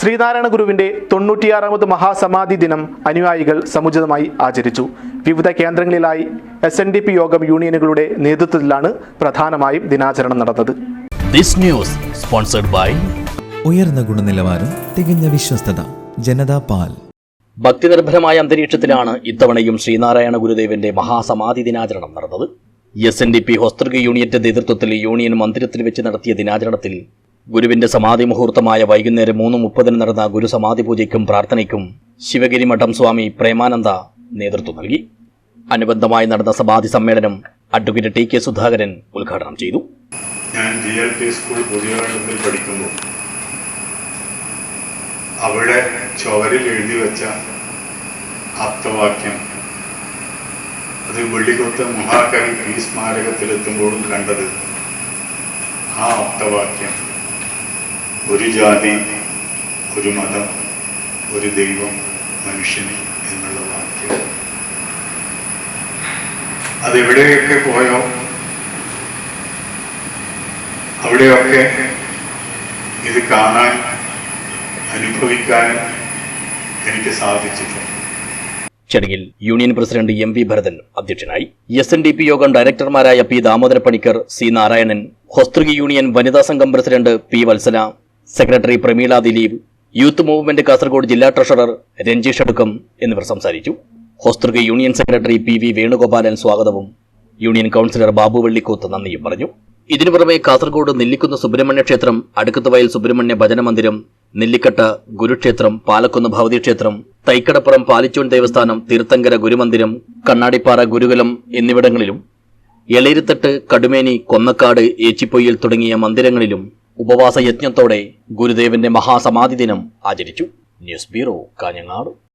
ശ്രീനാരായണ ഗുരുവിന്റെ തൊണ്ണൂറ്റിയാറാമത് മഹാസമാധി ദിനം അനുയായികൾ സമുചിതമായി ആചരിച്ചു. വിവിധ കേന്ദ്രങ്ങളിലായി എസ് എൻ ഡി പി യോഗം യൂണിയനുകളുടെ നേതൃത്വത്തിലാണ് പ്രധാനമായും ദിനാചരണം നടന്നത്. This news sponsored by ഉയർന്ന ഗുണനിലവാരം തികഞ്ഞ വിശ്വസ്തത ജനതാ പാൽ. ഭക്തിനിർഭരമായ അന്തരീക്ഷത്തിലാണ് ഇത്തവണയും ശ്രീനാരായണ ഗുരുദേവന്റെ മഹാസമാധി ദിനാചരണം നടന്നത്. S N D P Hosdurg യൂണിയന്റെ നേതൃത്വത്തിൽ യൂണിയൻ മന്ദിരത്തിൽ വെച്ച് നടത്തിയ ദിനാചരണത്തിൽ ഗുരുവിന്റെ സമാധി മുഹൂർത്തമായ വൈകുന്നേരം മൂന്ന് മുപ്പതിന് നടന്ന ഗുരുസമാധി പൂജയ്ക്കും പ്രാർത്ഥനയ്ക്കും ശിവഗിരി മഠം സ്വാമി പ്രേമാനന്ദ നേതൃത്വം നൽകി. അനുബന്ധമായി നടന്ന സമാധി സമ്മേളനം അഡ്വക്കേറ്റ് ടി കെ സുധാകരൻ ഉദ്ഘാടനം ചെയ്തു. ഞാൻ ജി എൽ പി സ്കൂൾ പുതിയകാലത്തിൽ പഠിക്കുമ്പോൾ അവിടെ ചുവരിൽ എഴുതി വെച്ച ആപ്തവാക്യം. അത് വെള്ളിക്കൊത്ത് മഹാകവി പി സ്മാരകത്തിലെത്തുമ്പോഴും കണ്ടത് ആ ആപ്തവാക്യം. ഒരു ജാതി ഒരു മതം ഒരു ദൈവം മനുഷ്യൻ എന്നുള്ള വാക്യം. അതെവിടെയൊക്കെ പോയോ? അവിടെയൊക്കെ ഇത് കാണാൻ അനുഭവിക്കാൻ എനിക്ക് സാധിച്ചിട്ടുണ്ട്. ചടങ്ങിൽ union president M V Bharathan അധ്യക്ഷനായി എസ് എൻ ഡി പി യോഗം ഡയറക്ടർമാരായ P Damodara Panicker C Narayanan Hosdurg union വനിതാ സംഘം president P Vatsala secretary Prameela Dileep youth movement Kasaragod ജില്ലാ ട്രഷറർ രഞ്ജീഷ് അടുക്കം എന്നിവർ സംസാരിച്ചു. Hosdurg union secretary P V Venugopalan സ്വാഗതവും. Union councillor Babu Vellikoth നന്ദിയും പറഞ്ഞു. ഇതിനു പുറമെ കാസർഗോഡ് നെല്ലിക്കുന്ന് സുബ്രഹ്മണ്യ ക്ഷേത്രം അടുക്കത്തുവയൽ സുബ്രഹ്മണ്യ ഭജന മന്ദിരം നെല്ലിക്കട്ട ഗുരുക്ഷേത്രം പാലക്കുന്ന് ഭവതിക്ഷേത്രം തൈക്കടപ്പുറം പാലിച്ചോൺ ദേവസ്ഥാനം തീർത്ഥങ്കര ഗുരുമന്ദിരം കണ്ണാടിപ്പാറ ഗുരുകുലം എന്നിവിടങ്ങളിലും എളയിരുത്തട്ട് കടുമേനി കൊന്നക്കാട് ഏച്ചിപ്പൊയ്യിൽ തുടങ്ങിയ മന്ദിരങ്ങളിലും ഉപവാസ യജ്ഞത്തോടെ ഗുരുദേവന്റെ മഹാസമാധി ദിനം ആചരിച്ചു. News bureau Kanhangad.